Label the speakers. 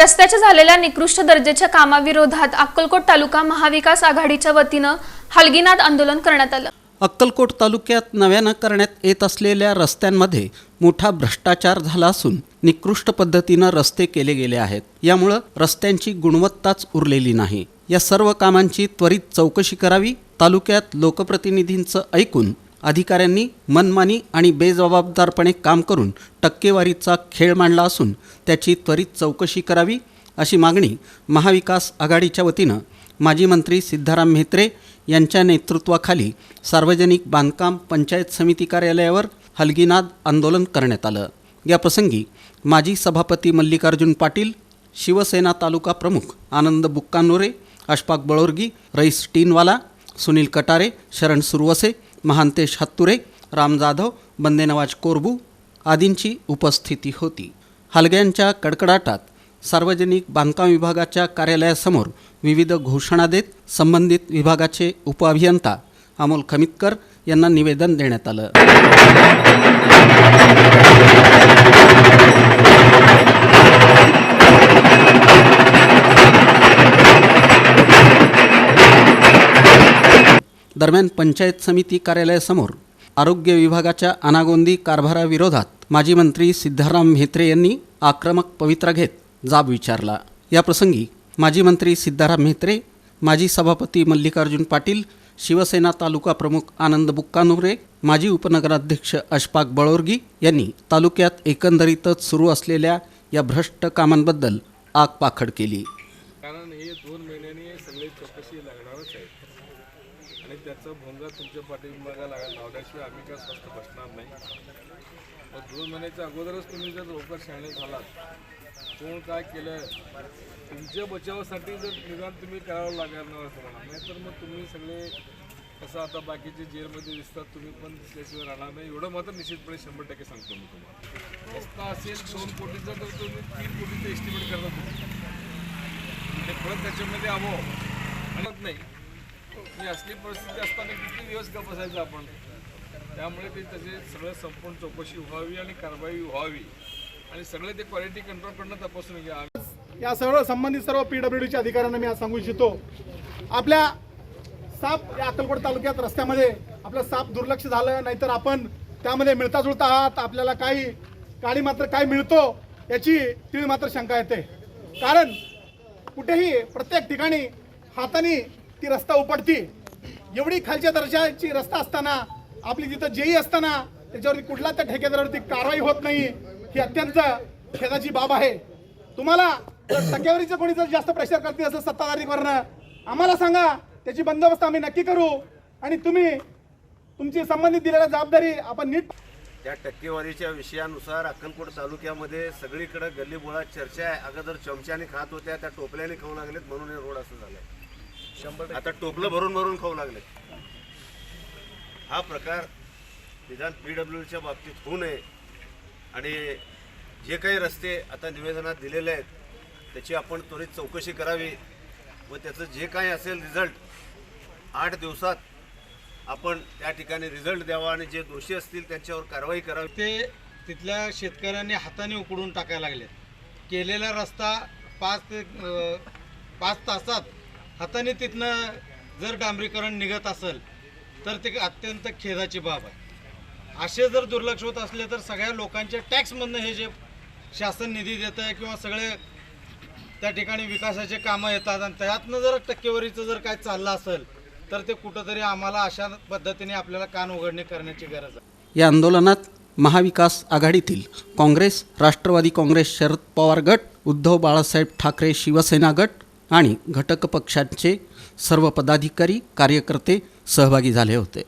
Speaker 1: रस्त्याच्या झालेल्या निकृष्ट दर्जाच्या कामाविरोधात अक्कलकोट तालुका महाविकास आघाडीच्या वतीनं हलगीनाथ आंदोलन करण्यात आलं.
Speaker 2: अक्कलकोट तालुक्यात नव्यानं करण्यात येत असलेल्या रस्त्यांमध्ये मोठा भ्रष्टाचार झाला असून निकृष्ट पद्धतीनं रस्ते केले गेले आहेत. यामुळं रस्त्यांची गुणवत्ताच उरलेली नाही. या सर्व कामांची त्वरित चौकशी करावी तालुक्यात लोकप्रतिनिधींचं ऐकून अधिकाऱ्यांनी मनमानी आणि बेजबाबदारपणे काम करून टक्केवारीचा खेळ मांडला असून त्याची त्वरित चौकशी करावी अशी मागणी महाविकास आघाडीच्या वतीनं माजी मंत्री सिद्धाराम म्हेत्रे यांच्या नेतृत्वाखाली सार्वजनिक बांधकाम पंचायत समिती कार्यालयावर हलगीनाद आंदोलन करण्यात आलं. याप्रसंगी माजी सभापती मल्लिकार्जुन पाटील शिवसेना तालुका प्रमुख आनंद बुक्कानोरे अशफाक बळोरगी रईस टीनवाला सुनील कटारे शरण सुरवसे महांतेश हत्तुरे राम जाधव बंदेनवाज कोरबू आदींची उपस्थिती होती. हलग्यांच्या कडकडाटात सार्वजनिक बांधकाम विभागाच्या कार्यालयासमोर विविध घोषणा देत संबंधित विभागाचे उपअभियंता अमोल खमितकर यांना निवेदन देण्यात आलं. दरम्यान पंचायत समिती कार्यालयासमोर आरोग्य विभागाच्या अनागोंदी कारभाराविरोधात माजी मंत्री सिद्धाराम म्हेत्रे यांनी आक्रमक पवित्रा घेत जाब विचारला. याप्रसंगी माजी मंत्री सिद्धाराम म्हेत्रे माजी सभापती मल्लिकार्जुन पाटील शिवसेना तालुका प्रमुख आनंद बुक्कानुरे माजी उपनगराध्यक्ष अशफाक बळोरगी यांनी तालुक्यात एकंदरीतच सुरू असलेल्या या भ्रष्ट कामांबद्दल आगपाखड केली.
Speaker 3: कारण हे दोन महिन्यांनी सगळी चौकशी लागणारच आहे. आणि त्याचा भोंगा तुमच्या पाठीमागा लागा लावल्याशिवाय आम्ही काय स्वस्त बसणार नाही. मग दोन महिन्याच्या अगोदरच तुम्ही जर लवकर शाळे झालात कोण काय केलं तुमच्या बचावासाठी जर निदान तुम्ही करावं लागणार तुम्हाला नाहीतर मग तुम्ही सगळे कसं आता बाकीचे जेलमध्ये दिसतात तुम्ही पण दिसल्याशिवाय राहणार नाही. एवढं मात्र निश्चितपणे शंभर टक्के सांगतो मी तुम्हाला. रस्ता असेल दोन कोटीचा तर तुम्ही तीन कोटीचं एस्टिमेट करता तुम्ही. म्हणजे परत त्याच्यामध्ये आहो म्हणत नाही. ही असली परिस्थिती असताना किती दिवस बसायचं आपण? त्यामुळे ते त्याचे सगळं संपूर्ण चौकशी व्हावी आणि कारवाई व्हावी. आणि सगळे ते क्वालिटी कंट्रोलकडनं तपासून घ्या.
Speaker 4: या सर्व संबंधित सर्व पीडब्ल्यू च्या अधिकाऱ्यांना मी आज सांगू इच्छितो आपल्या साप या अक्कलकोट तालुक्यात रस्त्यामध्ये आपलं साप दुर्लक्ष झालं नाहीतर आपण त्यामध्ये मिळता जुळता आहात आपल्याला काही काळी मात्र काय मिळतो याची तीळ मात्र शंका येते. कारण कुठेही प्रत्येक ठिकाणी हाताने ती रस्ता उपटती. एवढी खालच्या दर्जाची रस्ता असताना आपली तिथं जेई असताना त्याच्यावरती कुठला त्या ठेकेदारावरती कारवाई होत नाही ही अत्यंत खेदाची बाब आहे. तुम्हाला टक्केवारीचं कोणी जर जास्त प्रेशर करते असं सत्ताधारीवरनं आम्हाला सांगा त्याची बंदोबस्त आम्ही नक्की करू. आणि तुम्ही तुमची संबंधित दिलेल्या जबाबदारी आपण नीट
Speaker 5: त्या टक्केवारीच्या विषयानुसार अक्कलकोट तालुक्यामध्ये सगळीकडे गल्लीबोळात चर्चा आहे. अगोदर चमच्याने खात होत्या त्या टोपल्याने खाऊ लागलेत म्हणून हे रोड असं झालंय. शंभर आता टोपलं भरून भरून खाऊ लागले. हा प्रकार निदान पी डब्ल्यूच्या बाबतीत होऊ नये. आणि जे काही रस्ते आता निवेदनात दिलेले आहेत त्याची आपण त्वरित चौकशी करावी व त्याचं जे काही असेल रिझल्ट आठ दिवसात आपण त्या ठिकाणी रिझल्ट द्यावा आणि जे दोषी असतील त्यांच्यावर कारवाई करावी.
Speaker 6: ते तिथल्या शेतकऱ्यांनी हाताने उकडून टाकायला लागले केलेला रस्ता पाच ते पाच तासात हाताने तिथनं जर डांबरीकरण निघत असेल तर ते अत्यंत खेदाची बाब आहे. असे जर दुर्लक्ष होत असले तर सगळ्या लोकांच्या टॅक्समधनं हे जे शासन निधी देतं आहे किंवा सगळे त्या ठिकाणी विकासाचे कामं येतात आणि त्यातनं जर टक्केवारीचं जर काय चाललं असेल तर ते कुठंतरी आम्हाला अशा पद्धतीने आपल्याला कान उघडणी करण्याची गरज आहे.
Speaker 2: या आंदोलनात महाविकास आघाडीतील काँग्रेस राष्ट्रवादी काँग्रेस शरद पवार गट उद्धव बाळासाहेब ठाकरे शिवसेना गट आणि घटक पक्षांचे सर्व पदाधिकारी कार्यकर्ते सहभागी झाले होते.